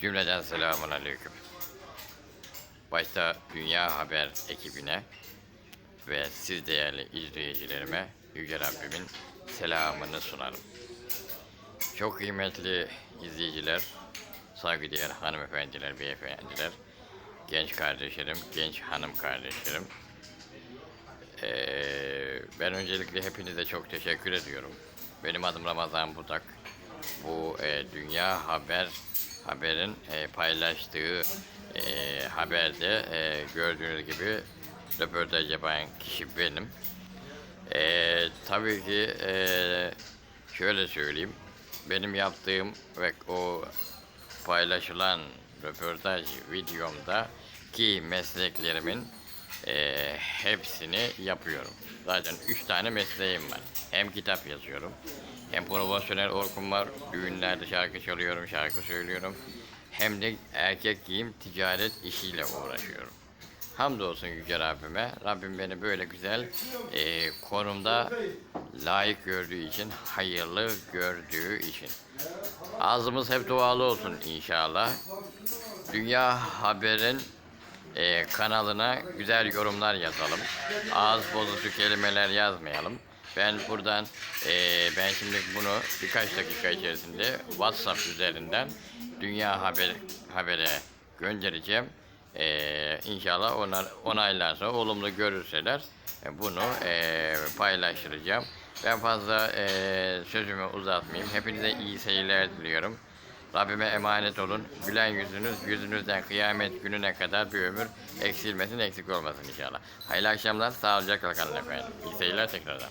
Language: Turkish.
Cümleden selamun aleyküm. Başta Dünya Haber ekibine ve siz değerli izleyicilerime Yüce Rabbimin selamını sunarım. Çok kıymetli izleyiciler, saygıdeğer hanımefendiler, beyefendiler, genç kardeşlerim, genç hanım kardeşlerim. Ee, ben öncelikle hepinize çok teşekkür ediyorum. Benim adım Ramazan Budak. Bu e, Dünya Haber haberin e, paylaştığı e, haberde e, gördüğünüz gibi röportaj yapan kişi benim. E, tabii ki e, şöyle söyleyeyim. Benim yaptığım ve o paylaşılan röportaj videomda ki mesleklerimin eee, hepsini yapıyorum. Zaten üç tane mesleğim var. Hem kitap yazıyorum, hem profesyonel orkum var. Düğünlerde şarkı çalıyorum, şarkı söylüyorum. Hem de erkek giyim ticaret işiyle uğraşıyorum. Hamdolsun Yüce Rabbime. Rabbim beni böyle güzel eee, konumda layık gördüğü için, hayırlı gördüğü için. Ağzımız hep dualı olsun inşallah. Dünya Haber'in e, kanalına güzel yorumlar yazalım. Ağız bozucu kelimeler yazmayalım. Ben buradan e, ben şimdi bunu birkaç dakika içerisinde WhatsApp üzerinden Dünya Haber Haber'e göndereceğim. E, inşallah onlar onaylarsa, olumlu görürseler e, bunu e, paylaştıracağım. Ben fazla e, sözümü uzatmayayım. Hepinize iyi seyirler diliyorum. Rabbime emanet olun. Gülen yüzünüz, yüzünüzden kıyamet gününe kadar bir ömür eksilmesin, eksik olmasın inşallah. Hayırlı akşamlar, sağlıcakla kalın efendim. İyi seyirler tekrardan.